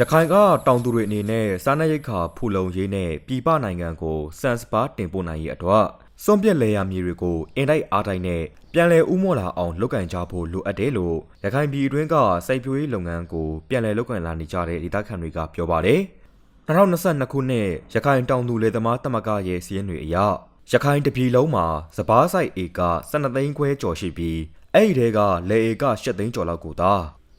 ရခိုင်ကတောင်သူတွေအနေနဲ့စားနပ်ရိက္ခာဖူလုံရေးနဲ့ပြည်ပနိုင်ငံကိုစန်စပါတင်ပို့နိုင်ရေးအတွက်စွန့်ပစ်လေယာမြေတွေကိုအင်တိုက်အားတိုက်နဲ့ပြန်လည်ဥမော့လာအောင်လုပ်ကင်ကြဖို့လိုအပ်တယ်လို့ရခိုင်ပြည်အတွင်းကစိုက်ပျိုးရေးလုပ်ငန်းကိုပြန်လည်လုပ်ကင်လာနေကြတဲ့ဒေသခံတွေကပြောပါတယ်။2022ခုနှစ်ရခိုင်တောင်သူလယ်သမားတမကရဲ့စီးရင်တွေအရရခိုင်တပြည်လုံးမှာစပားဆိုင်ဧက12သိန်းခွဲကျော်ရှိပြီးအဲ့ဒီတဲကလယ်ဧက7သိန်းကျော်လောက်ကိုသာ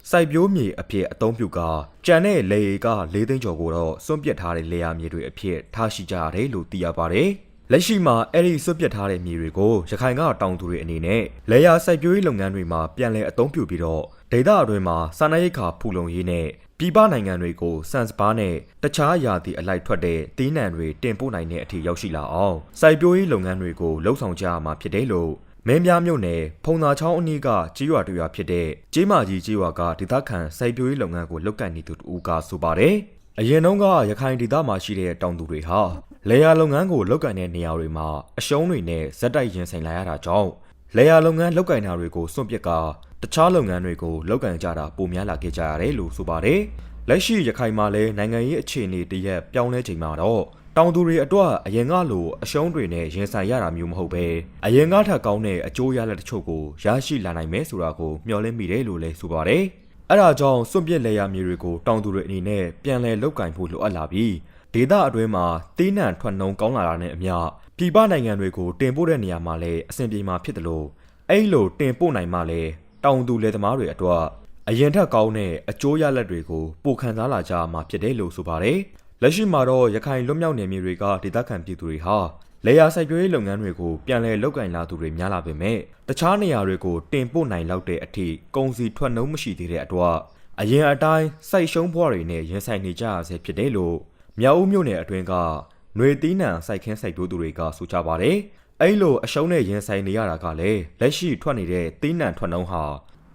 စိုက်ပျိုးမြေအဖြစ်အသုံးပြုကာကြံတဲ့လယ်ဧက4သိန်းကျော်ကိုတော့စွန့်ပစ်ထားတဲ့လယ်ယာမြေတွေအဖြစ်ထားရှိကြရတယ်လို့သိရပါတယ်။လက်ရှိမှာအဲ့ဒီစွန့်ပစ်ထားတဲ့မြေတွေကိုရခိုင်ကတောင်သူတွေအနေနဲ့လယ်ယာစိုက်ပျိုးရေးလုပ်ငန်းတွေမှာပြန်လည်အသုံးပြုပြီးတော့ဒေသအတွင်းမှာစားနပ်ရိက္ခာဖူလုံရေးနဲ့ပြည်ပနိုင်ငံတွေကိုစန်စပါးနဲ့တခြားယာတီအလိုက်ထွက်တဲ့တီးနှံတွေတင်ပို့နိုင်တဲ့အထိရောက်ရှိလာအောင်စိုက်ပျိုးရေးလုပ်ငန်းတွေကိုလှုပ်ဆောင်ကြရမှာဖြစ်တယ်လို့ မင်းပြမြို့နယ်ဖုံသာချောင်းအနီးကကြီးရွာတူရွာဖြစ်တဲ့ကျေးမာကြီးကြီးရွာကဒေသခံစိုက်ပျိုးရေးလုပ်ငန်းကိုလုပ်ကိုင်နေသူတူကဆိုပါတယ်အရင်တုန်းကရခိုင်ဒေသမှာရှိတဲ့တောင်သူတွေဟာလေယာလုပ်ငန်းကိုလုပ်ကိုင်တဲ့နေရာတွေမှာအရှုံးတွေနဲ့ဇက်တိုက်ရင်ဆိုင်လာရတာကြောင့်လေယာလုပ်ငန်းလုပ်ကိုင်တာတွေကိုစွန့်ပစ်ကာတခြားလုပ်ငန်းတွေကိုလုပ်ကိုင်ကြတာပိုများလာခဲ့ကြရတယ်လို့ဆိုပါတယ်လက်ရှိရခိုင်မှာလည်းနိုင်ငံရေးအခြေအနေတရက်ပြောင်းလဲချိန်မှာတော့ တောင်သူတွေအတွက်အရင်ကလိုအရှုံးတွေနဲ့ရင်ဆိုင်ရတာမျိုးမဟုတ်ပဲအရင်ကထက်ကောင်းတဲ့အကျိုးရလဒ်တချို့ကိုရရှိလာနိုင်မယ်ဆိုတာကိုမျှော်လင့်မိတယ်လို့လည်းဆိုပါတယ်။အဲဒါကြောင့်စွန့်ပစ်လေယာမြေတွေကိုတောင်သူတွေအနေနဲ့ပြန်လည်လုတ်ကင်ဖို့လိုအပ်လာပြီးဒေသအတွင်းမှာတီးနှံထွက်နှုံကောင်းလာတာနဲ့အမျှပြည်ပနိုင်ငံတွေကိုတင်ပို့တဲ့နေရာမှာလည်းအဆင်ပြေမှာဖြစ်တယ်လို့အဲ့လိုတင်ပို့နိုင်မှလည်းတောင်သူလယ်သမားတွေအတွက်အရင်ထက်ကောင်းတဲ့အကျိုးရလဒ်တွေကိုပိုခံစားလာကြရမှာဖြစ်တယ်လို့ဆိုပါတယ်။ လက်ရှိမှာတော့ရခိုင်လွတ်မြောက်နယ်မြေတွေကဒေသခံပြည်သူတွေဟာလေယာစိုက်ပျိုးရေးလုပ်ငန်းတွေကိုပြန်လည်လုပ်ကင်လာသူတွေများလာပေမဲ့တခြားနေရာတွေကိုတင်ပို့နိုင်လောက်တဲ့အထိကုန်စည်ထွက်နှုန်းမရှိသေးတဲ့အတွက်အရင်အတိုင်းစိုက်ရှုံးဘွားတွေနဲ့ရင်ဆိုင်နေကြရဆဲဖြစ်တယ်လို့မြောက်ဦးမြို့နယ်အတွင်းကຫນွေတီးနံစိုက်ခင်းစိုက်ပျိုးသူတွေကဆိုကြပါတယ်။အဲ့လိုအရှုံးနဲ့ရင်ဆိုင်နေရတာကလည်းလက်ရှိထွက်နေတဲ့တီးနံထွက်နှုန်းဟာ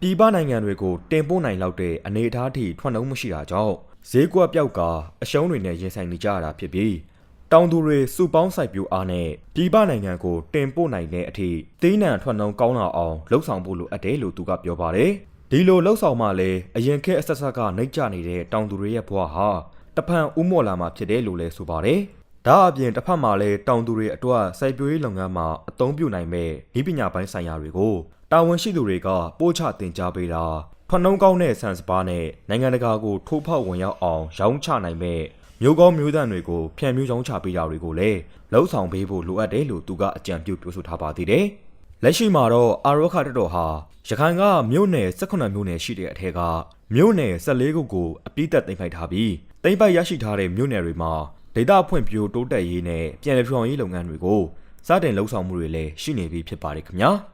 ပြည်ပနိုင်ငံတွေကိုတင်ပို့နိုင်လောက်တဲ့အနေအထားထိထွက်နှုန်းမရှိတာကြောင့်ဈေးကွက်ပြောက်ကာအရှုံးတွေနဲ့ရင်ဆိုင်နေကြရတာဖြစ်ပြီးတောင်သူတွေစုပေါင်းစိုက်ပျိုးအားနဲ့ပြည်ပနိုင်ငံကိုတင်ပို့နိုင်တဲ့အထိတီးနှံထွက်နှုန်းကောင်းလာအောင်လှုပ်ဆောင်ဖို့လိုအပ်တယ်လို့သူကပြောပါတယ်။ဒီလိုလှုပ်ဆောင်မှလည်းအရင်ခေတ်အဆက်ဆက်ကနှိမ့်ကျနေတဲ့တောင်သူတွေရဲ့ဘဝဟာတဖန်ဥမော့လာမှာဖြစ်တယ်လို့လည်းဆိုပါတယ်။ဒါအပြင်တစ်ဖက်မှာလည်းတောင်သူတွေအတွက်စိုက်ပျိုးရေးလုပ်ငန်းမှာအသုံးပြုနိုင်မဲ့ဤပညာပိုင်းဆိုင်ရာတွေကို တာဝန်ရှိသူတွေကပို့ချတင် जा ပေးတာထွက်နှုံးကောင်းတဲ့ဆန်စပါးနဲ့နိုင်ငံတကာကိုထိုးဖောက်ဝင်ရောက်အောင်ရောင်းချနိုင်မဲ့မျိုးကောင်းမျိုးသန့်တွေကိုဖြန့်မျိုးရောင်းချပေးတာတွေကိုလည်းလှုပ်ဆောင်ပေးဖို့လိုအပ်တယ်လို့သူကအကြံပြုပြောဆိုထားပါသေးတယ်။လက်ရှိမှာတော့အာရောခတက်တော်ဟာရခိုင်ကမြို့နယ်18မြို့နယ်ရှိတဲ့အထက်ကမြို့နယ်14ခုကိုအပြည့်သက်သိမ်းပိုက်ထားပြီးသိမ်းပိုက်ရရှိထားတဲ့မြို့နယ်တွေမှာဒေသဖွံ့ဖြိုးတိုးတက်ရေးနဲ့ပြည်내ဖြောင်ရေးလုပ်ငန်းတွေကိုစတင်လှုပ်ဆောင်မှုတွေလည်းရှိနေပြီဖြစ်ပါတယ်ခင်ဗျာ။